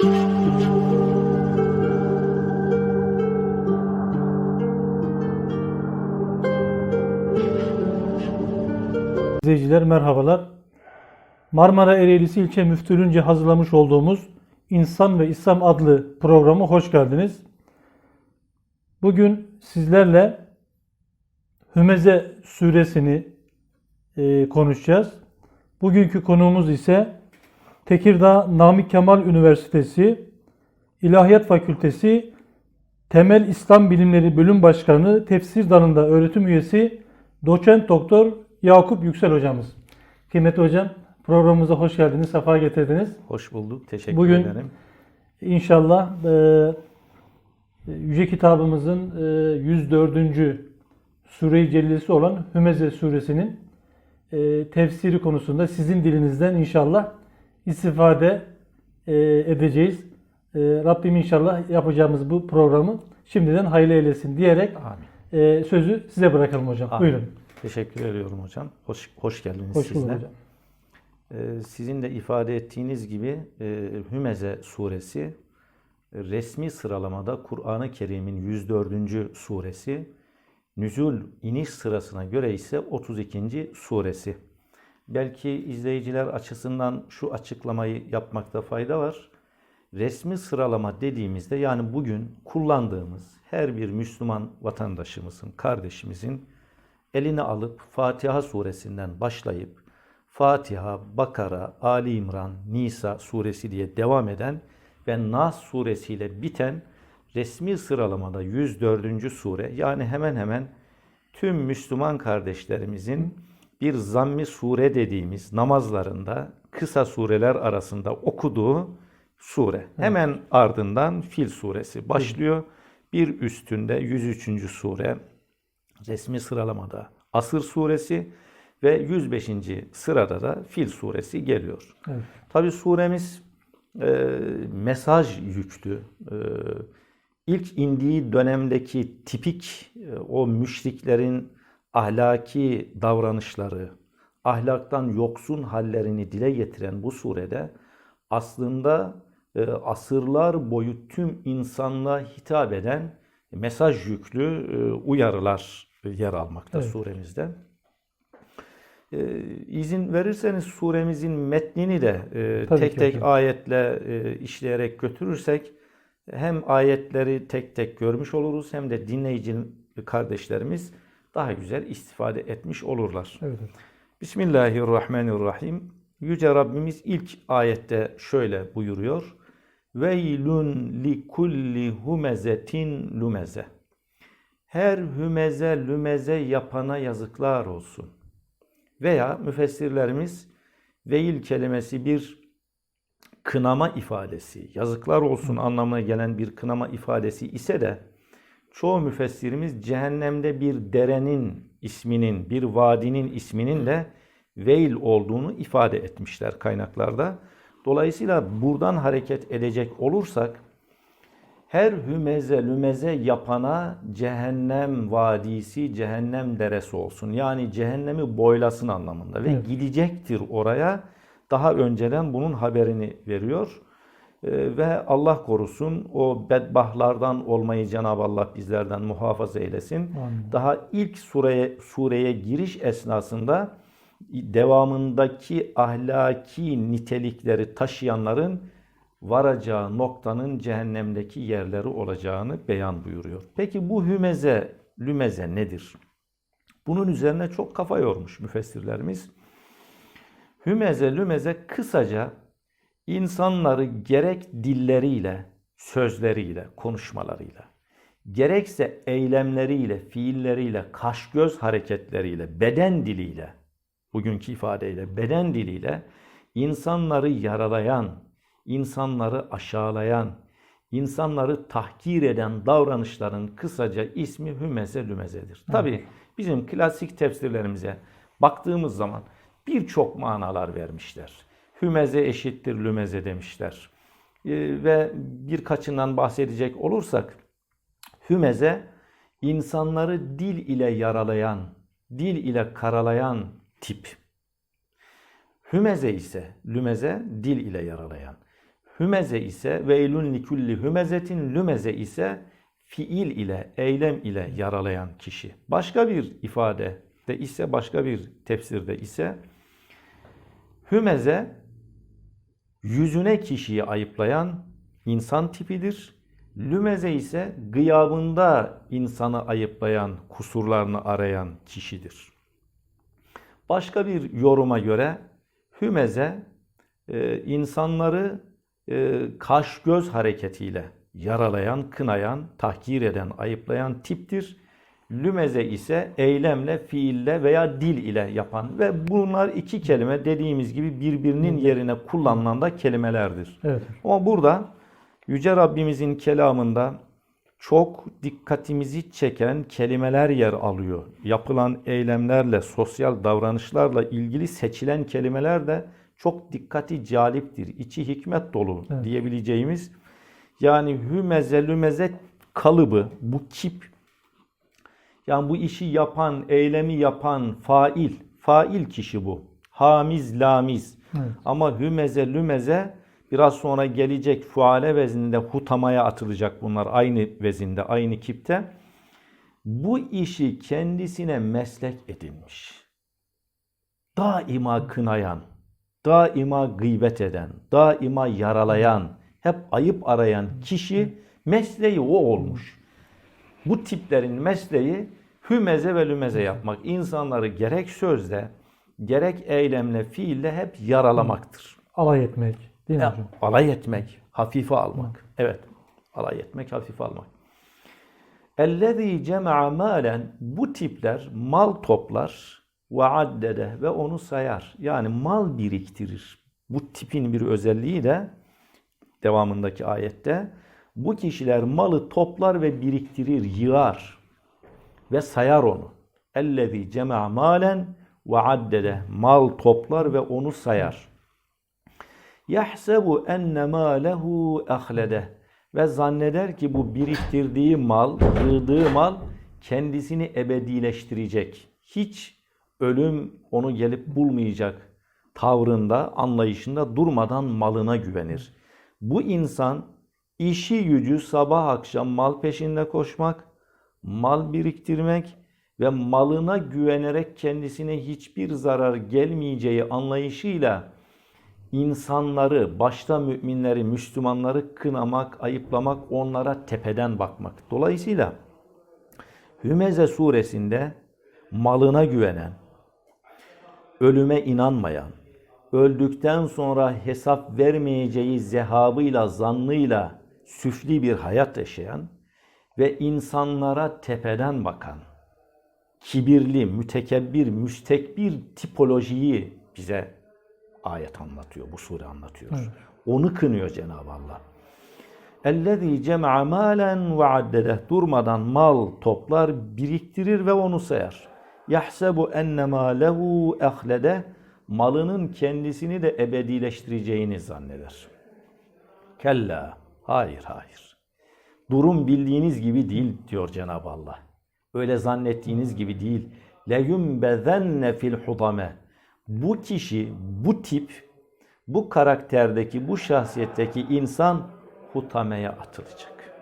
İzleyiciler merhabalar. Marmara Ereğlisi İlçe Müftülüğünce hazırlamış olduğumuz İnsan ve İslam adlı programa hoş geldiniz. Bugün sizlerle Hümeze suresini e, konuşacağız. Bugünkü konuğumuz ise Tekirdağ Namık Kemal Üniversitesi İlahiyat Fakültesi Temel İslam Bilimleri Bölüm Başkanı Tefsir Dalında öğretim üyesi Doçent Doktor Yakup Yüksel hocamız. Kıymetli hocam programımıza hoş geldiniz, sefa getirdiniz. Hoş bulduk. Teşekkür Bugün- ederim. İnşallah e, Yüce kitabımızın e, 104. Sure-i Cellesi olan Hümeze suresinin e, tefsiri konusunda sizin dilinizden inşallah istifade e, edeceğiz. E, Rabbim inşallah yapacağımız bu programı şimdiden hayırlı eylesin diyerek Amin. e, sözü size bırakalım hocam. Amin. Buyurun. Teşekkür ediyorum hocam. Hoş, hoş geldiniz Hoş siz bulduk de. hocam. Ee, sizin de ifade ettiğiniz gibi e, Hümeze suresi e, resmi sıralamada Kur'an-ı Kerim'in 104. suresi, nüzul iniş sırasına göre ise 32. suresi. Belki izleyiciler açısından şu açıklamayı yapmakta fayda var. Resmi sıralama dediğimizde yani bugün kullandığımız her bir Müslüman vatandaşımızın, kardeşimizin eline alıp Fatiha suresinden başlayıp Fatiha, Bakara, Ali İmran, Nisa suresi diye devam eden ve Nas suresiyle biten resmi sıralamada 104. sure yani hemen hemen tüm Müslüman kardeşlerimizin bir zammi sure dediğimiz namazlarında kısa sureler arasında okuduğu sure. Hemen ardından Fil suresi başlıyor. Bir üstünde 103. sure resmi sıralamada Asır suresi ve 105. sırada da Fil suresi geliyor. Evet. Tabi suremiz e, mesaj yüklü. E, ilk indiği dönemdeki tipik e, o müşriklerin ahlaki davranışları, ahlaktan yoksun hallerini dile getiren bu surede aslında e, asırlar boyu tüm insanlığa hitap eden mesaj yüklü e, uyarılar yer almakta Evet. suremizde. E, izin verirseniz suremizin metnini de e, Tabii tek tek hocam. ayetle e, işleyerek götürürsek hem ayetleri tek tek görmüş oluruz hem de dinleyici kardeşlerimiz daha güzel istifade etmiş olurlar. Evet. Bismillahirrahmanirrahim. Yüce Rabbimiz ilk ayette şöyle buyuruyor. Veylun li kulli humezetin lumeze. Her hümeze lümeze yapana yazıklar olsun. Veya müfessirlerimiz veil kelimesi bir kınama ifadesi, yazıklar olsun anlamına gelen bir kınama ifadesi ise de çoğu müfessirimiz cehennemde bir derenin isminin, bir vadinin isminin de veil olduğunu ifade etmişler kaynaklarda. Dolayısıyla buradan hareket edecek olursak her hümeze lümeze yapana cehennem vadisi, cehennem deresi olsun. Yani cehennemi boylasın anlamında ve Evet. gidecektir oraya. Daha önceden bunun haberini veriyor. Ee, ve Allah korusun o bedbahtlardan olmayı Cenab-ı Allah bizlerden muhafaza eylesin. Amin. Daha ilk sureye sureye giriş esnasında devamındaki ahlaki nitelikleri taşıyanların varacağı noktanın cehennemdeki yerleri olacağını beyan buyuruyor. Peki bu hümeze, lümeze nedir? Bunun üzerine çok kafa yormuş müfessirlerimiz. Hümeze, lümeze kısaca insanları gerek dilleriyle, sözleriyle, konuşmalarıyla, gerekse eylemleriyle, fiilleriyle, kaş göz hareketleriyle, beden diliyle, bugünkü ifadeyle beden diliyle insanları yaralayan, insanları aşağılayan, insanları tahkir eden davranışların kısaca ismi hümeze lümezedir. Tabi bizim klasik tefsirlerimize baktığımız zaman birçok manalar vermişler. Hümeze eşittir lümeze demişler. Ee, ve birkaçından bahsedecek olursak hümeze insanları dil ile yaralayan, dil ile karalayan tip. Hümeze ise lümeze dil ile yaralayan. Hümeze ise veylun likulli hümezetin lümeze ise fiil ile, eylem ile yaralayan kişi. Başka bir ifade de ise, başka bir tefsirde ise hümeze yüzüne kişiyi ayıplayan insan tipidir. Lümeze ise gıyabında insanı ayıplayan, kusurlarını arayan kişidir. Başka bir yoruma göre hümeze e, insanları e, kaş göz hareketiyle yaralayan, kınayan, tahkir eden, ayıplayan tiptir. Lümeze ise eylemle, fiille veya dil ile yapan ve bunlar iki kelime dediğimiz gibi birbirinin yerine kullanılan da kelimelerdir. Evet. Ama burada Yüce Rabbimizin kelamında çok dikkatimizi çeken kelimeler yer alıyor. Yapılan eylemlerle, sosyal davranışlarla ilgili seçilen kelimeler de çok dikkati caliptir. İçi hikmet dolu Evet. diyebileceğimiz yani hümeze lümeze kalıbı, bu kip yani bu işi yapan, eylemi yapan fail, fail kişi bu. Hamiz, lamiz. Evet. Ama hümeze, lümeze biraz sonra gelecek fuale vezninde hutamaya atılacak bunlar aynı vezinde, aynı kipte. Bu işi kendisine meslek edinmiş. Daima kınayan, daima gıybet eden, daima yaralayan, hep ayıp arayan kişi mesleği o olmuş. Bu tiplerin mesleği hümeze ve lümeze yapmak. İnsanları gerek sözle, gerek eylemle, fiille hep yaralamaktır. Alay etmek. Değil mi Ya, hocam? alay etmek, hafife almak. Evet, alay etmek, hafife almak. Ellezî cema'a malen bu tipler mal toplar ve addede ve onu sayar. Yani mal biriktirir. Bu tipin bir özelliği de devamındaki ayette bu kişiler malı toplar ve biriktirir, yığar ve sayar onu. Ellezî cema'a malen ve addede mal toplar ve onu sayar. Yahsebu enne mâlehu ahlede ve zanneder ki bu biriktirdiği mal, yığdığı mal kendisini ebedileştirecek. Hiç ölüm onu gelip bulmayacak tavrında, anlayışında durmadan malına güvenir. Bu insan işi gücü sabah akşam mal peşinde koşmak, mal biriktirmek ve malına güvenerek kendisine hiçbir zarar gelmeyeceği anlayışıyla insanları, başta müminleri, Müslümanları kınamak, ayıplamak, onlara tepeden bakmak. Dolayısıyla Hümeze suresinde malına güvenen, ölüme inanmayan, öldükten sonra hesap vermeyeceği zehabıyla, zannıyla süfli bir hayat yaşayan ve insanlara tepeden bakan, kibirli, mütekebbir, müstekbir tipolojiyi bize ayet anlatıyor, bu sure anlatıyor. Onu kınıyor Cenab-ı Allah. Ellezî cem'a mâlen ve addedeh. Durmadan mal toplar, biriktirir ve onu sayar. Yahsebu ennemâ lehu ehlede. Malının kendisini de ebedileştireceğini zanneder. Kella. Hayır, hayır. Durum bildiğiniz gibi değil diyor Cenab-ı Allah. Öyle zannettiğiniz gibi değil. Leyumbezenne fil hudame. Bu kişi, bu tip, bu karakterdeki, bu şahsiyetteki insan hutameye atılacak.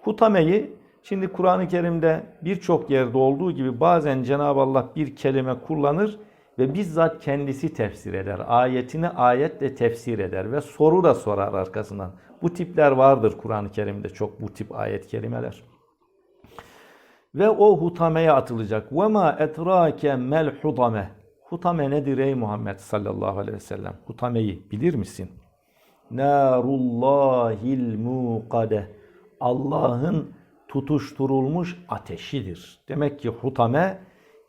Hutameyi şimdi Kur'an-ı Kerim'de birçok yerde olduğu gibi bazen Cenab-ı Allah bir kelime kullanır ve bizzat kendisi tefsir eder. Ayetini ayetle tefsir eder ve soru da sorar arkasından. Bu tipler vardır Kur'an-ı Kerim'de çok bu tip ayet kelimeler. Ve o hutameye atılacak. Ve ma etrake mel hutame. Hutame nedir ey Muhammed sallallahu aleyhi ve sellem? Hutameyi bilir misin? Narullahil muqade. Allah'ın tutuşturulmuş ateşidir. Demek ki hutame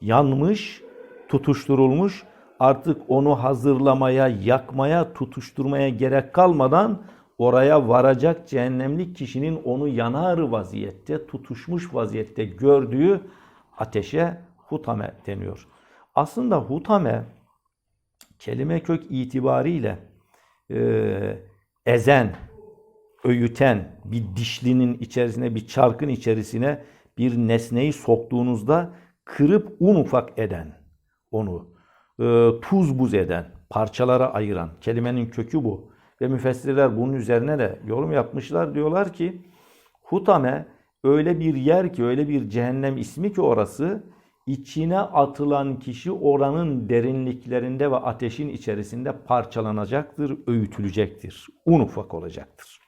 yanmış, tutuşturulmuş. Artık onu hazırlamaya, yakmaya, tutuşturmaya gerek kalmadan oraya varacak cehennemlik kişinin onu yanar vaziyette, tutuşmuş vaziyette gördüğü ateşe hutame deniyor. Aslında hutame kelime kök itibariyle e, ezen, öğüten bir dişlinin içerisine, bir çarkın içerisine bir nesneyi soktuğunuzda kırıp un ufak eden, onu e, tuz buz eden, parçalara ayıran, kelimenin kökü bu. Ve müfessirler bunun üzerine de yorum yapmışlar. Diyorlar ki Hutame öyle bir yer ki öyle bir cehennem ismi ki orası içine atılan kişi oranın derinliklerinde ve ateşin içerisinde parçalanacaktır, öğütülecektir. Un ufak olacaktır.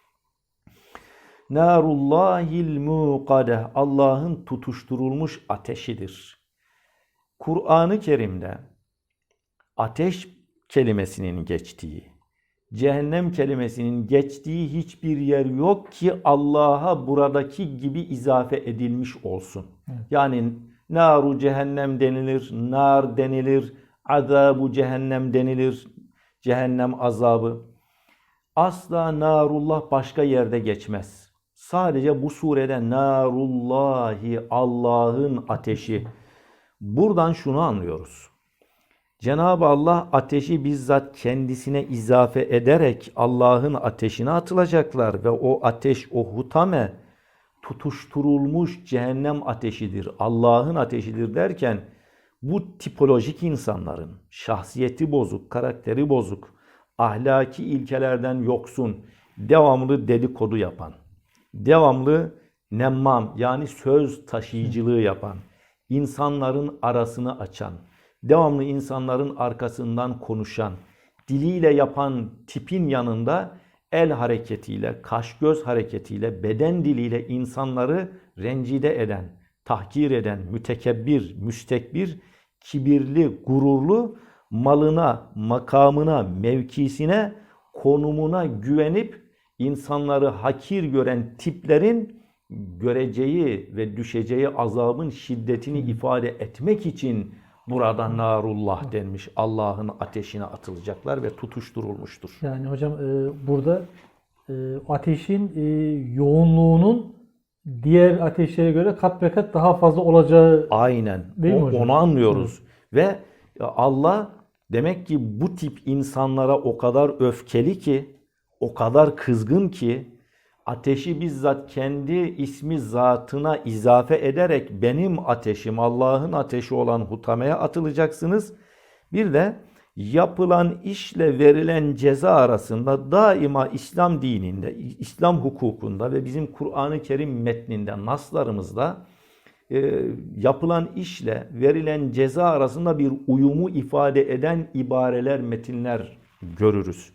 Narullahil muqadeh Allah'ın tutuşturulmuş ateşidir. Kur'an-ı Kerim'de ateş kelimesinin geçtiği, cehennem kelimesinin geçtiği hiçbir yer yok ki Allah'a buradaki gibi izafe edilmiş olsun. Yani naru cehennem denilir, nar denilir, azabu cehennem denilir, cehennem azabı. Asla narullah başka yerde geçmez. Sadece bu surede narullahi Allah'ın ateşi. Buradan şunu anlıyoruz. Cenab-ı Allah ateşi bizzat kendisine izafe ederek Allah'ın ateşine atılacaklar ve o ateş, o hutame tutuşturulmuş cehennem ateşidir, Allah'ın ateşidir derken bu tipolojik insanların şahsiyeti bozuk, karakteri bozuk, ahlaki ilkelerden yoksun, devamlı dedikodu yapan, devamlı nemmam yani söz taşıyıcılığı yapan, insanların arasını açan, devamlı insanların arkasından konuşan, diliyle yapan tipin yanında el hareketiyle, kaş göz hareketiyle, beden diliyle insanları rencide eden, tahkir eden, mütekebbir, müstekbir, kibirli, gururlu, malına, makamına, mevkisine, konumuna güvenip insanları hakir gören tiplerin göreceği ve düşeceği azabın şiddetini ifade etmek için burada narullah denmiş. Allah'ın ateşine atılacaklar ve tutuşturulmuştur. Yani hocam e, burada e, ateşin e, yoğunluğunun diğer ateşlere göre kat be kat daha fazla olacağı Aynen. Değil mi O- hocam? Onu anlıyoruz. Ve Allah demek ki bu tip insanlara o kadar öfkeli ki, o kadar kızgın ki ateşi bizzat kendi ismi zatına izafe ederek benim ateşim Allah'ın ateşi olan hutameye atılacaksınız. Bir de yapılan işle verilen ceza arasında daima İslam dininde, İslam hukukunda ve bizim Kur'an-ı Kerim metninde, naslarımızda e, yapılan işle verilen ceza arasında bir uyumu ifade eden ibareler, metinler görürüz.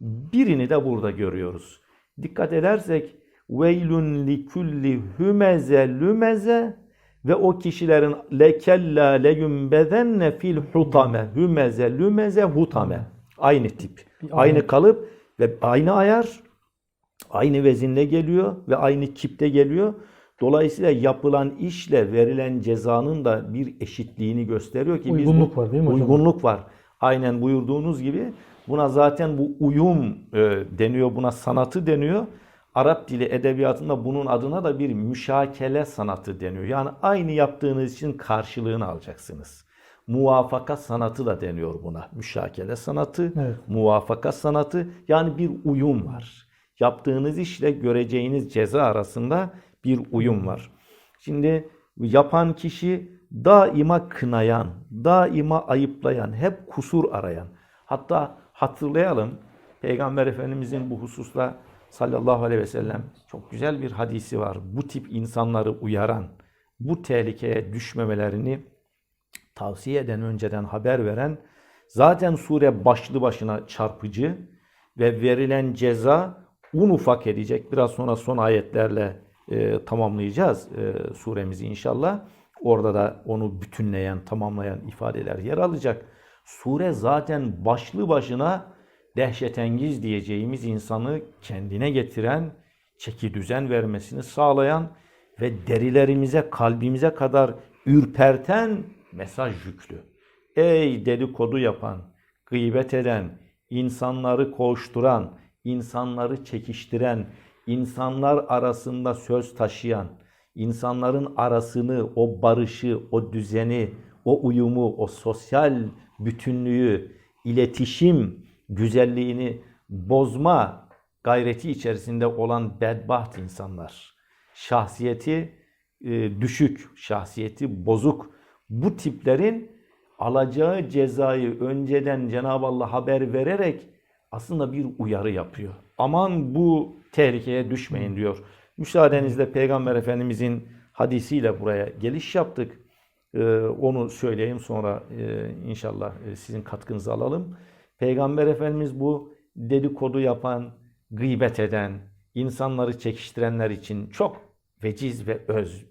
Birini de burada görüyoruz. Dikkat edersek veylun likulli hümeze lümeze ve o kişilerin lekella leyumbezenne fil hutame hümeze lümeze hutame aynı tip aynı kalıp ve aynı ayar aynı vezinde geliyor ve aynı kipte geliyor. Dolayısıyla yapılan işle verilen cezanın da bir eşitliğini gösteriyor ki biz Uygunluk bu- var değil mi hocam? Uygunluk var. Aynen buyurduğunuz gibi buna zaten bu uyum e, deniyor, buna sanatı deniyor. Arap dili edebiyatında bunun adına da bir müşakele sanatı deniyor. Yani aynı yaptığınız için karşılığını alacaksınız. Muvafaka sanatı da deniyor buna. Müşakele sanatı, Evet. muvafaka sanatı yani bir uyum var. Yaptığınız işle göreceğiniz ceza arasında bir uyum var. Şimdi yapan kişi daima kınayan, daima ayıplayan, hep kusur arayan. Hatta hatırlayalım Peygamber Efendimizin bu hususta sallallahu aleyhi ve sellem çok güzel bir hadisi var. Bu tip insanları uyaran, bu tehlikeye düşmemelerini tavsiye eden, önceden haber veren, zaten sure başlı başına çarpıcı ve verilen ceza un ufak edecek. Biraz sonra son ayetlerle e, tamamlayacağız e, suremizi inşallah. Orada da onu bütünleyen, tamamlayan ifadeler yer alacak. Sure zaten başlı başına dehşetengiz diyeceğimiz insanı kendine getiren, çeki düzen vermesini sağlayan ve derilerimize, kalbimize kadar ürperten mesaj yüklü. Ey dedikodu yapan, gıybet eden, insanları koşturan, insanları çekiştiren, insanlar arasında söz taşıyan, insanların arasını, o barışı, o düzeni, o uyumu, o sosyal bütünlüğü, iletişim güzelliğini bozma gayreti içerisinde olan bedbaht insanlar. Şahsiyeti e, düşük, şahsiyeti bozuk. Bu tiplerin alacağı cezayı önceden Cenab-ı Allah haber vererek aslında bir uyarı yapıyor. Aman bu tehlikeye düşmeyin diyor. Müsaadenizle Peygamber Efendimizin hadisiyle buraya geliş yaptık. Ee, onu söyleyeyim sonra e, inşallah e, sizin katkınızı alalım. Peygamber Efendimiz bu dedikodu yapan, gıybet eden, insanları çekiştirenler için çok veciz ve öz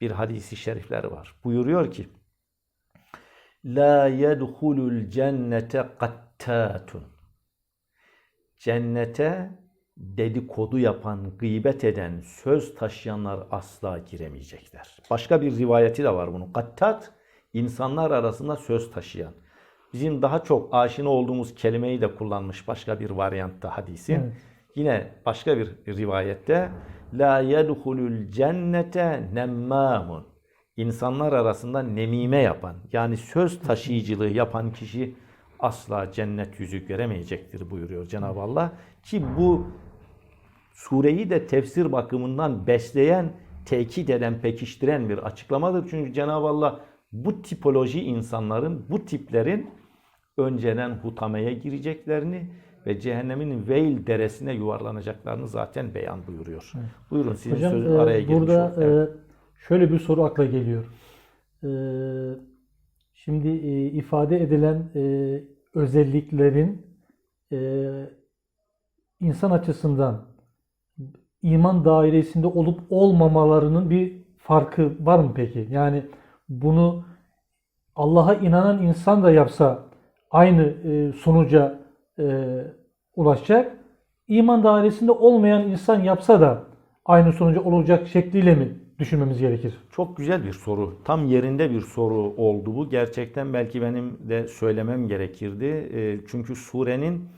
bir hadisi şerifleri var. Buyuruyor ki La yedhulul cennete kattatun Cennete dedikodu yapan, gıybet eden, söz taşıyanlar asla giremeyecekler. Başka bir rivayeti de var bunun. Kattat, insanlar arasında söz taşıyan. Bizim daha çok aşina olduğumuz kelimeyi de kullanmış başka bir varyantta hadisin. Evet. Yine başka bir rivayette La yedhulul cennete nemmamun İnsanlar arasında nemime yapan yani söz taşıyıcılığı yapan kişi asla cennet yüzü göremeyecektir buyuruyor Cenab-ı Allah. Ki bu sureyi de tefsir bakımından besleyen, tekit eden, pekiştiren bir açıklamadır. Çünkü Cenab-ı Allah bu tipoloji insanların, bu tiplerin önceden hutameye gireceklerini ve cehennemin veil deresine yuvarlanacaklarını zaten beyan buyuruyor. Buyurun sizin Hocam söz e, araya girmiş burada oldu. Evet. e, şöyle bir soru akla geliyor. E, şimdi e, ifade edilen e, özelliklerin e, insan açısından iman dairesinde olup olmamalarının bir farkı var mı peki? Yani bunu Allah'a inanan insan da yapsa aynı e, sonuca e, ulaşacak. İman dairesinde olmayan insan yapsa da aynı sonuca olacak şekliyle mi düşünmemiz gerekir? Çok güzel bir soru. Tam yerinde bir soru oldu bu. Gerçekten belki benim de söylemem gerekirdi. E, Çünkü surenin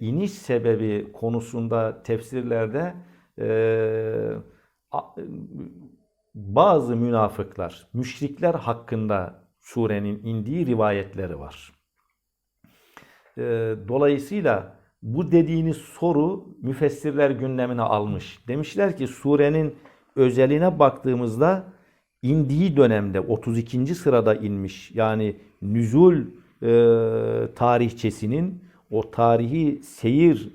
iniş sebebi konusunda tefsirlerde bazı münafıklar, müşrikler hakkında surenin indiği rivayetleri var. E, Dolayısıyla bu dediğiniz soru müfessirler gündemine almış. Demişler ki surenin özeline baktığımızda indiği dönemde 32. sırada inmiş. Yani nüzul e, tarihçesinin o tarihi seyir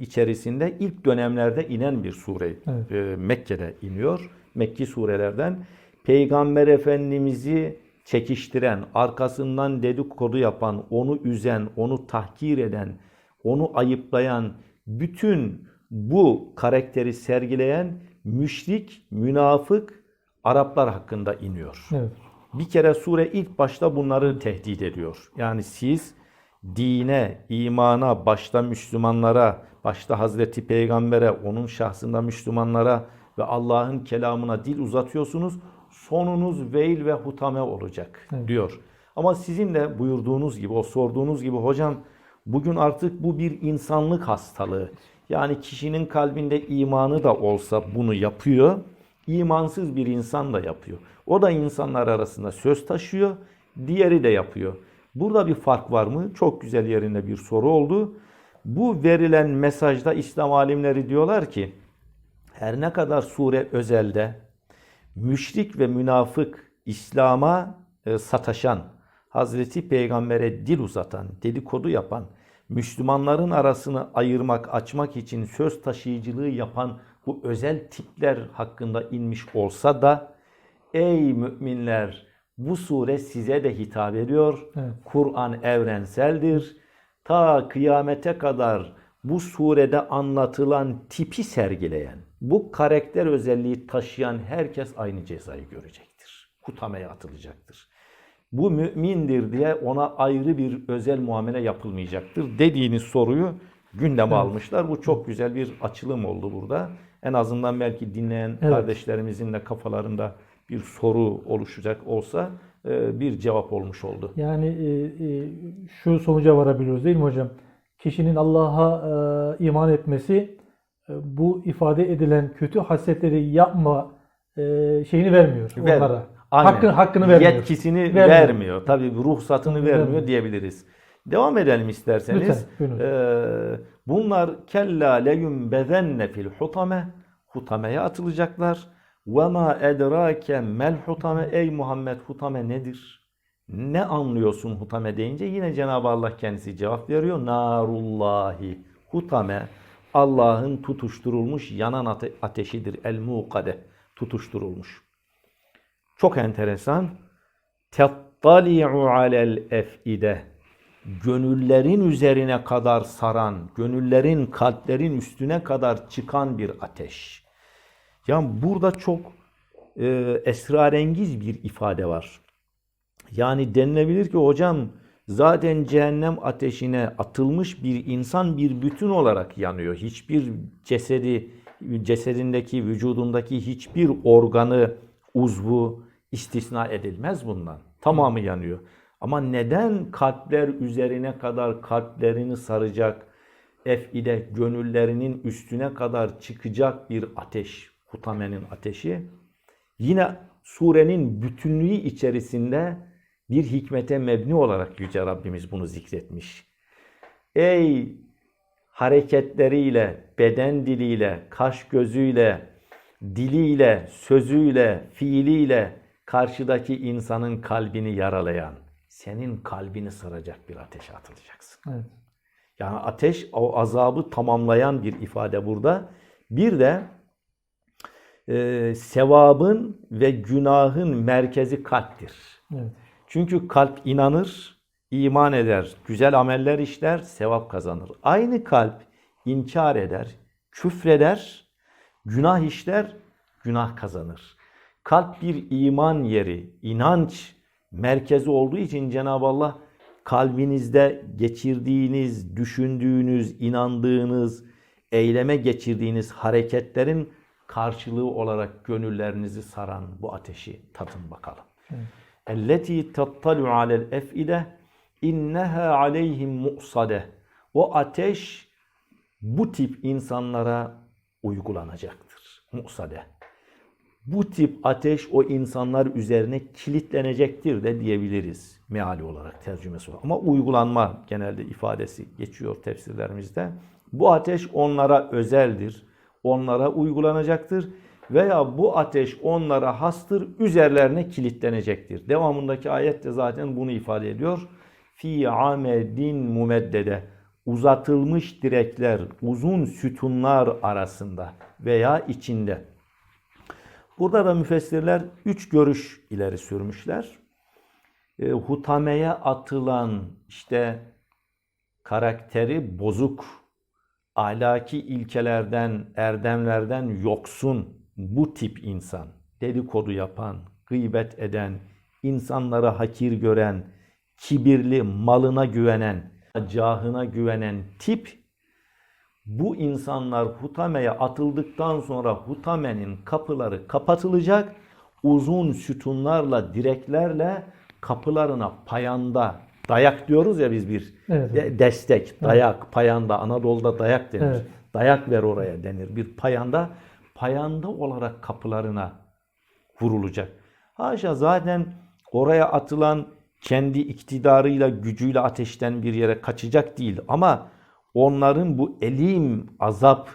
içerisinde ilk dönemlerde inen bir sure. Evet. E, Mekke'de iniyor. Mekki surelerden Peygamber Efendimiz'i çekiştiren, arkasından dedikodu yapan, onu üzen, onu tahkir eden, onu ayıplayan, bütün bu karakteri sergileyen müşrik, münafık Araplar hakkında iniyor. Evet. Bir kere sure ilk başta bunları tehdit ediyor. Yani siz dine, imana, başta Müslümanlara, başta Hazreti Peygamber'e, onun şahsında Müslümanlara ve Allah'ın kelamına dil uzatıyorsunuz. Sonunuz veil ve hutame olacak diyor. Ama sizin de buyurduğunuz gibi, o sorduğunuz gibi hocam bugün artık bu bir insanlık hastalığı. Yani kişinin kalbinde imanı da olsa bunu yapıyor. İmansız bir insan da yapıyor. O da insanlar arasında söz taşıyor. Diğeri de yapıyor. Burada bir fark var mı? Çok güzel yerinde bir soru oldu. Bu verilen mesajda İslam alimleri diyorlar ki her ne kadar sure özelde müşrik ve münafık İslam'a e, sataşan, Hazreti Peygamber'e dil uzatan, dedikodu yapan, Müslümanların arasını ayırmak, açmak için söz taşıyıcılığı yapan bu özel tipler hakkında inmiş olsa da ey müminler bu sure size de hitap ediyor. Evet. Kur'an evrenseldir. Ta kıyamete kadar bu surede anlatılan tipi sergileyen, bu karakter özelliği taşıyan herkes aynı cezayı görecektir. Kutamaya atılacaktır. Bu mümindir diye ona ayrı bir özel muamele yapılmayacaktır dediğiniz soruyu gündeme almışlar. Bu çok güzel bir açılım oldu burada. En azından belki dinleyen Evet. kardeşlerimizin de kafalarında bir soru oluşacak olsa e, bir cevap olmuş oldu. Yani e, e, şu sonuca varabiliyoruz değil mi hocam? Kişinin Allah'a iman etmesi bu ifade edilen kötü hasetleri yapma şeyini vermiyor Ver- onlara. Aynen. Hakkını, hakkını vermiyor. Yetkisini Vermiyor. vermiyor. Tabii ruhsatını vermiyor Vermiyor. diyebiliriz. Devam edelim isterseniz. Lütfen. Ee, bunlar kella leyum bezenne fil hutame hutameye atılacaklar. Ve ma edrake mel ey Muhammed hutame nedir? Ne anlıyorsun hutame deyince? Yine Cenab-ı Allah kendisi cevap veriyor. Narullahi. Hutame Allah'ın tutuşturulmuş yanan ate- ateşidir. El muqade. Tutuşturulmuş. Çok enteresan. Tettali'u alel ef'ide. Gönüllerin üzerine kadar saran, gönüllerin, kalplerin üstüne kadar çıkan bir ateş. Yani burada çok e, esrarengiz bir ifade var. Yani denilebilir ki hocam zaten cehennem ateşine atılmış bir insan bir bütün olarak yanıyor. Hiçbir cesedi, cesedindeki, vücudundaki hiçbir organı, uzvu istisna edilmez bundan. Tamamı yanıyor. Ama neden kalpler üzerine kadar kalplerini saracak, efide gönüllerinin üstüne kadar çıkacak bir ateş, hutamenin ateşi? Yine surenin bütünlüğü içerisinde bir hikmete mebni olarak Yüce Rabbimiz bunu zikretmiş. Ey hareketleriyle, beden diliyle, kaş gözüyle, diliyle, sözüyle, fiiliyle karşıdaki insanın kalbini yaralayan, senin kalbini saracak bir ateşe atılacaksın. Evet. Yani ateş o azabı tamamlayan bir ifade burada. Bir de e, sevabın ve günahın merkezi kalptir. Evet. Çünkü kalp inanır, iman eder, güzel ameller işler, sevap kazanır. Aynı kalp inkar eder, küfreder, günah işler, günah kazanır. Kalp bir iman yeri, inanç merkezi olduğu için Cenab-ı Allah kalbinizde geçirdiğiniz, düşündüğünüz, inandığınız, eyleme geçirdiğiniz hareketlerin karşılığı olarak gönüllerinizi saran bu ateşi tadın bakalım. Elleti tattalu alel efide inneha aleyhim mu'sade. O ateş bu tip insanlara uygulanacaktır. Mu'sade. Bu tip ateş o insanlar üzerine kilitlenecektir de diyebiliriz meali olarak tercümesi olarak. Ama uygulanma genelde ifadesi geçiyor tefsirlerimizde. Bu ateş onlara özeldir. Onlara uygulanacaktır veya bu ateş onlara hastır, üzerlerine kilitlenecektir. Devamındaki ayet de zaten bunu ifade ediyor. Fi amedin mumeddede uzatılmış direkler, uzun sütunlar arasında veya içinde. Burada da müfessirler üç görüş ileri sürmüşler. E, hutameye atılan işte karakteri bozuk, ahlaki ilkelerden, erdemlerden yoksun bu tip insan, dedikodu yapan, gıybet eden, insanları hakir gören, kibirli, malına güvenen, cahına güvenen tip bu insanlar hutameye atıldıktan sonra hutamenin kapıları kapatılacak. Uzun sütunlarla, direklerle kapılarına payanda dayak diyoruz ya biz bir Evet. de- destek, dayak, payanda Anadolu'da dayak denir. Evet. Dayak ver oraya denir. Bir payanda payanda olarak kapılarına vurulacak. Haşa zaten oraya atılan kendi iktidarıyla, gücüyle ateşten bir yere kaçacak değil. Ama onların bu elim, azap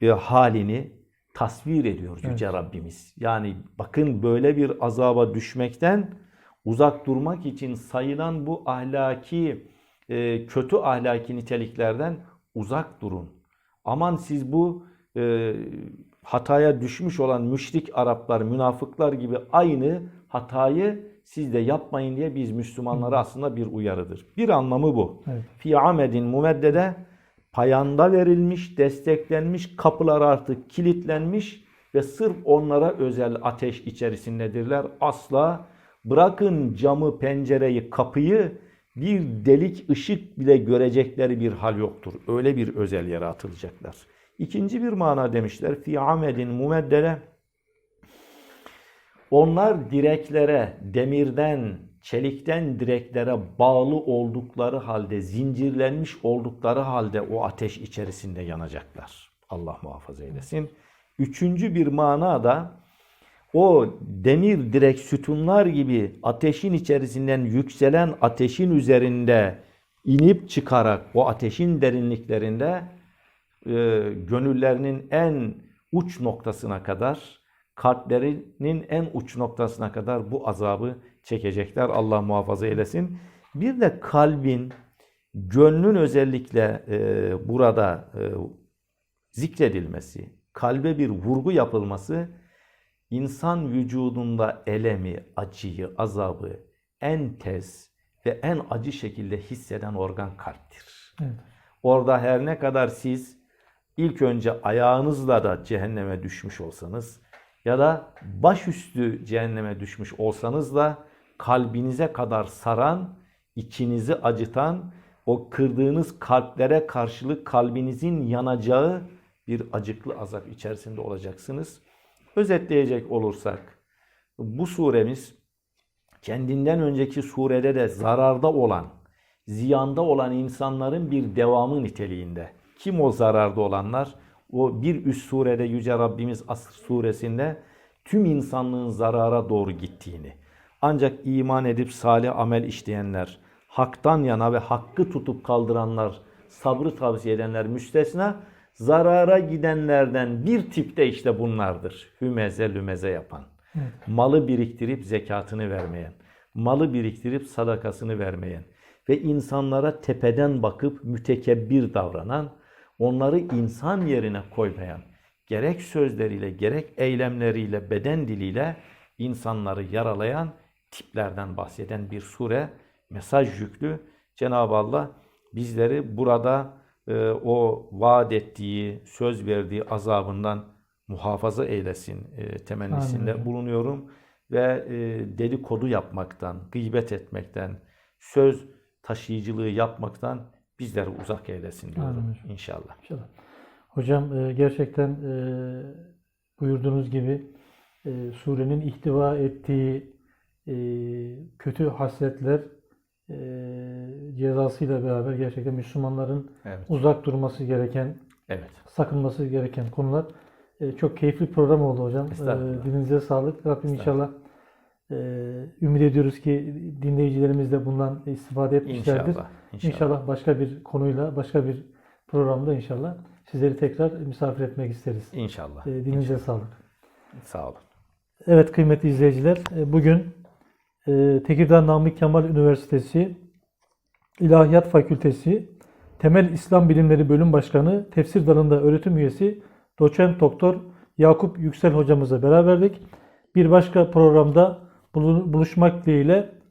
e, halini tasvir ediyor Yüce Rabbimiz. Yani bakın böyle bir azaba düşmekten uzak durmak için sayılan bu ahlaki, e, kötü ahlaki niteliklerden uzak durun. Aman siz bu e, hataya düşmüş olan müşrik Araplar, münafıklar gibi aynı hatayı siz de yapmayın diye biz Müslümanlara aslında bir uyarıdır. Bir anlamı bu. Evet. Fi amedin mumeddede payanda verilmiş, desteklenmiş, kapılar artık kilitlenmiş ve sırf onlara özel ateş içerisindedirler. Asla bırakın camı, pencereyi, kapıyı bir delik ışık bile görecekleri bir hal yoktur. Öyle bir özel yere atılacaklar. İkinci bir mana demişler. Fi amedin mumeddede onlar direklere, demirden, çelikten direklere bağlı oldukları halde, zincirlenmiş oldukları halde o ateş içerisinde yanacaklar. Allah muhafaza eylesin. Üçüncü bir mana da o demir direk sütunlar gibi ateşin içerisinden yükselen ateşin üzerinde inip çıkarak o ateşin derinliklerinde e, gönüllerinin en uç noktasına kadar, kalplerinin en uç noktasına kadar bu azabı çekecekler. Allah muhafaza eylesin. Bir de kalbin, gönlün özellikle e, burada e, zikredilmesi, kalbe bir vurgu yapılması insan vücudunda elemi, acıyı, azabı en tez ve en acı şekilde hisseden organ kalptir. Evet. Orada her ne kadar siz ilk önce ayağınızla da cehenneme düşmüş olsanız ya da başüstü cehenneme düşmüş olsanız da kalbinize kadar saran, içinizi acıtan, o kırdığınız kalplere karşılık kalbinizin yanacağı bir acıklı azap içerisinde olacaksınız. Özetleyecek olursak bu suremiz kendinden önceki surede de zararda olan, ziyanda olan insanların bir devamı niteliğinde. Kim o zararda olanlar? O bir üst surede Yüce Rabbimiz Asr suresinde tüm insanlığın zarara doğru gittiğini. Ancak iman edip salih amel işleyenler, haktan yana ve hakkı tutup kaldıranlar, sabrı tavsiye edenler müstesna, zarara gidenlerden bir tipte işte bunlardır. Hümeze lümeze yapan. Malı biriktirip zekatını vermeyen, malı biriktirip sadakasını vermeyen ve insanlara tepeden bakıp mütekebbir davranan, onları insan yerine koymayan, gerek sözleriyle gerek eylemleriyle, beden diliyle insanları yaralayan tiplerden bahseden bir sure, mesaj yüklü. Cenab-ı Allah bizleri burada e, o vaat ettiği, söz verdiği azabından muhafaza eylesin e, temennisinde Amin. bulunuyorum. Ve e, dedikodu yapmaktan, gıybet etmekten, söz taşıyıcılığı yapmaktan bizleri uzak eylesin diyorum Amin hocam. inşallah. İnşallah. Hocam e, gerçekten e, buyurduğunuz gibi e, surenin ihtiva ettiği e, kötü hasletler e, cezasıyla beraber gerçekten Müslümanların Evet. uzak durması gereken, Evet. sakınması gereken konular. E, çok keyifli program oldu hocam. E, dilinize sağlık. Rabbim inşallah e, ümit ediyoruz ki dinleyicilerimiz de bundan istifade etmişlerdir. İnşallah. İnşallah. İnşallah başka bir konuyla, başka bir programda inşallah sizleri tekrar misafir etmek isteriz. İnşallah. E, Dilinize sağlık. Sağ olun. Evet kıymetli izleyiciler, bugün e, Tekirdağ Namık Kemal Üniversitesi İlahiyat Fakültesi Temel İslam Bilimleri Bölüm Başkanı, Tefsir Dalında öğretim üyesi Doçent Doktor Yakup Yüksel hocamızla beraberdik. Bir başka programda buluşmak dileğiyle